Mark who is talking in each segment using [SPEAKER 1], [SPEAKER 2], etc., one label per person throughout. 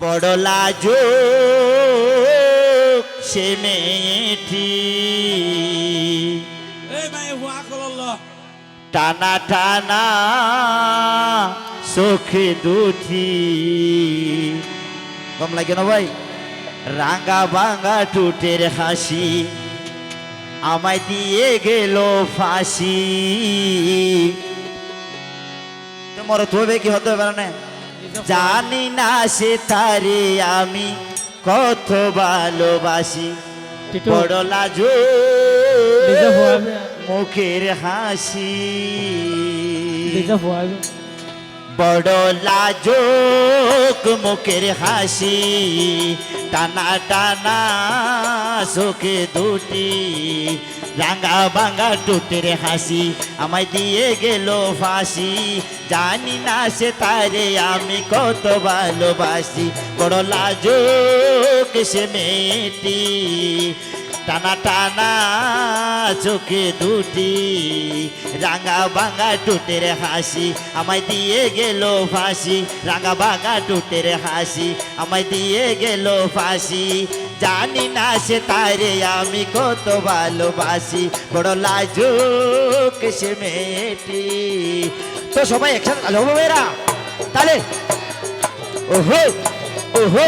[SPEAKER 1] বড় লাজো সে মেয়েটি। টানা টানা চোখে দুটি। কম লাগে না ভাই? রাঙা বাঙা টুটের হাসি আমায় দিয়ে গেল ফাঁসি। তোমার তবে কি হতে পারে না? জানি না সে তারে আমি কত ভালোবাসি। বড় লাজ মুখের হাসি। বড় লাজুক মুখের হাসি, টানা টানা চোখে দুটি, রাঙা বাঙ্গা টুটের হাসি আমায় দিয়ে গেল ফাঁসি। জানি না সে তারে আমি কত ভালোবাসি। বড় লাজুক সে মেয়েটি টানা টানা চোখে দুটি রাঙা বাঙা টুটের হাসি আমায় দিয়ে গেল ফাঁসি। রাঙা বাঙা টুটের হাসি আমায় দিয়ে গেল ফাঁসি। জানি না সে তারে আমি কত ভালোবাসি। বড় লাজুক সে মেয়েটি। তো সবাই একসাথে তাহলে হব মেয়েরা? তাহলে? ওহো ওহো।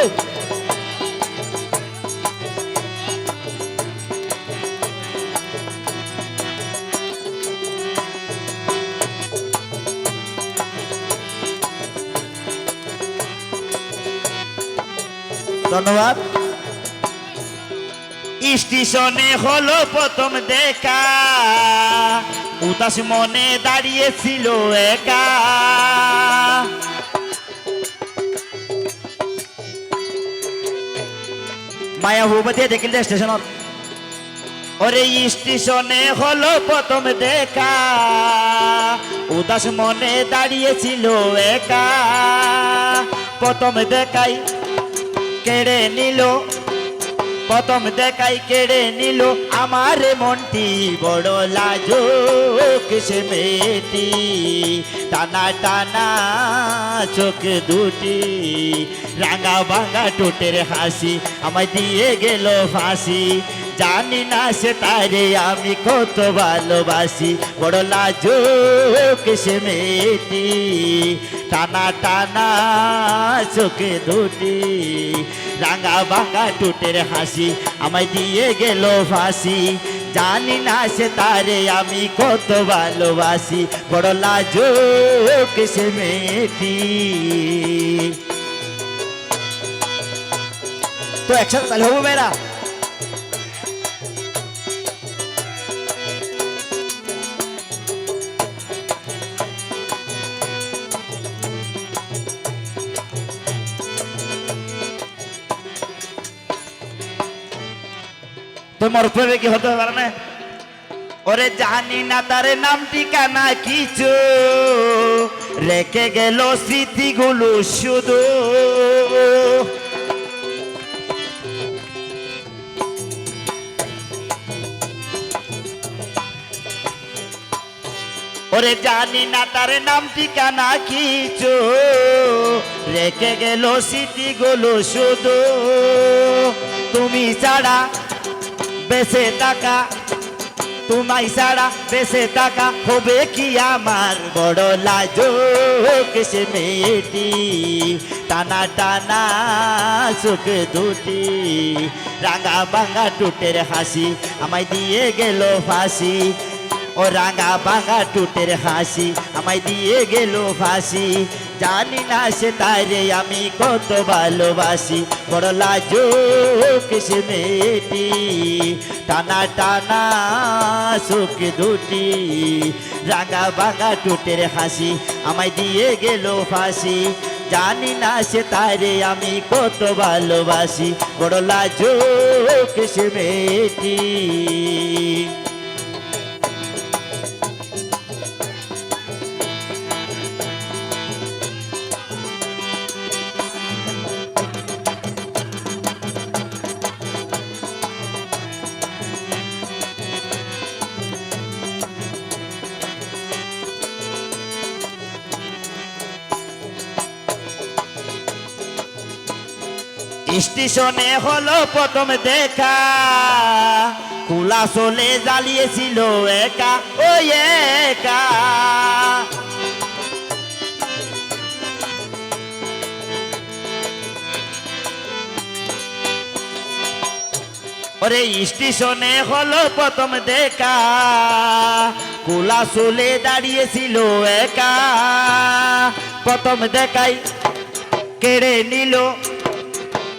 [SPEAKER 1] ধন্যবাদ। স্টেশনে হলো প্রথম দেখা। উদাস মনে দাঁড়িয়েছিল একা। মায়া ভূপতি দেখিল স্টেশনত। ওরে স্টেশনে হলো প্রথম দেখা। উদাস মনে দাঁড়িয়েছিল একা। প্রথম দেখাই কেড়ে নিল প্রথম দেখাই কেড়ে নিল আমার মনটি বড় লাজুক সে মেয়েটি। টানা টানা চোখ দুটি, রাঙা ভাঙা টোটের হাসি আমায় দিয়ে গেল ফাঁসি। জানি না সে তারে আমি কত ভালোবাসি, বড় লাজুক সে মেয়েটি। টানা টানা চোখে দুটি রাঙা বাঙা টুটের হাসি আমায় দিয়ে গেল ফাঁসি জানি না সে তারে আমি কত ভালোবাসি বড় লাজুক সে মেয়েটি তো একসাথে তাহলে হব মেয়েরা তোমার উপরে কি হতে পারে না? ওরে জানি না তার নাম ঠিকানা কিছু। রেখে গেল স্মৃতিগুলো শুধু। ওরে জানি না তার নাম ঠিকানা কিছু। রেখে গেল স্মৃতিগুলো শুধু। তুমি ছাড়া বেঁচে টাকা, তোমায় ছাড়া বেঁচে টাকা হবে কি আমার? বড় লাজুক সে মেয়েটি, টানা টানা চোখ দুটি, রাঙা বাঙা টুটের হাসি আমায় দিয়ে গেল ফাঁসি। ও রাঙা বাঙা টুটের হাসি আমায় দিয়ে গেল ফাঁসি। জানি না সে তারে আমি কত ভালোবাসি। বড় লাজুক সে মেয়েটি, টানা টানা চোখ দুটি, রাঙা বাঙা টুটের হাসি আমায় দিয়ে গেল ফাঁসি। জানি না সে তারে আমি কত ভালোবাসি। বড় লাজুক সে মেয়েটি। স্টেশনে হলো প্রথম দেখা। কুলা চলে জ্বালিয়েছিল একা, ওই একা। ওরে, স্টেশনে হলো প্রথম দেখা। কুলা চলে দাঁড়িয়েছিল একা। প্রথম দেখাই কেড়ে নিল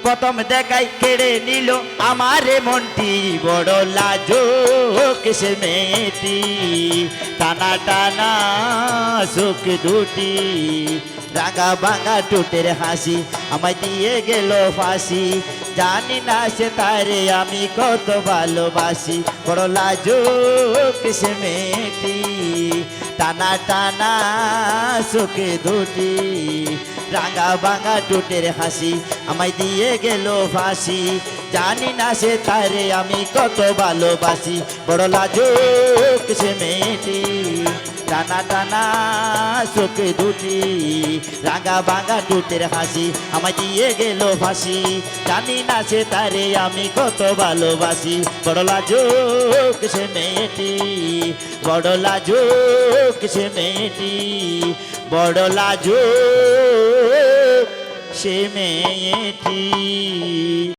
[SPEAKER 1] প্রথম দেখাই কেড়ে নিল আমার মনটি। বড় লাজুক সে মেয়েটি। টানা টানা সুখ দুটি। রাগা ভাঙা টুটের হাসি আমায় দিয়ে গেল ফাঁসি। জানি না সে তারে আমি কত ভালোবাসি। বড় লাজুক সে মেয়েটি। টানা টানা সুখে দুটি। রাঙা বাঙা টুটের হাসি আমায় দিয়ে গেল ফাঁসি। জানি না সে তারে আমি কত ভালোবাসি। বড় লাজুক সে মেয়েটি। টানা টানা চোখে দুটি, রাঙা বাঙা টুটের হাসি আমায় দিয়ে গেল ফাঁসি। জানি না সে তারে আমি কত ভালোবাসি। বড় লাজুক সে মেয়েটি, বড় লাজুক সে মেয়েটি, বড় লাজুক সে মেয়েটি।